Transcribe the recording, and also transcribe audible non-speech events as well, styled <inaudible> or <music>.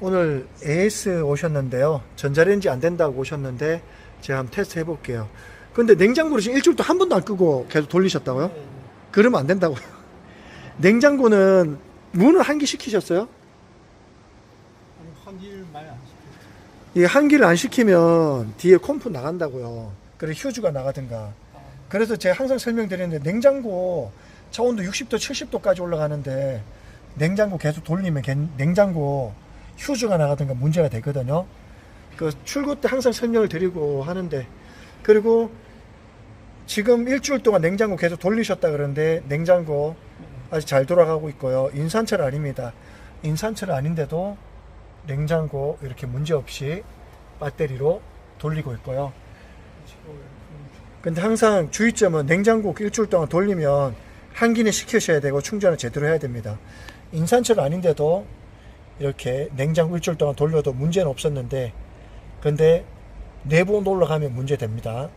오늘 AS 오셨는데요. 전자레인지 안 된다고 오셨는데 제가 한번 테스트 해볼게요. 근데 냉장고를 지금 일주일 동안 한 번도 안 끄고 계속 돌리셨다고요? 네. 그러면 안 된다고요. <laughs> 냉장고는 문을 한기 시키셨어요? 아니, 환기를 많이 안 시켰어요. 이 한기를 안 시키면 뒤에 콤프 나간다고요. 그래 휴즈가 나가든가. 아, 그래서 제가 항상 설명드리는데 냉장고 차온도 60도, 70도까지 올라가는데 냉장고 계속 돌리면 겐- 냉장고 휴즈가 나가든가 문제가 되거든요. 그 출고 때 항상 설명을 드리고 하는데 그리고 지금 일주일 동안 냉장고 계속 돌리셨다 그러는데 냉장고 아직 잘 돌아가고 있고요. 인산철 아닙니다. 인산철 아닌데도 냉장고 이렇게 문제 없이 배터리로 돌리고 있고요. 근데 항상 주의점은 냉장고 일주일 동안 돌리면 한기는 시키셔야 되고 충전을 제대로 해야 됩니다. 인산철 아닌데도 이렇게 냉장고 일주일 동안 돌려도 문제는 없었는데 근데 내부 온도 올라가면 문제 됩니다.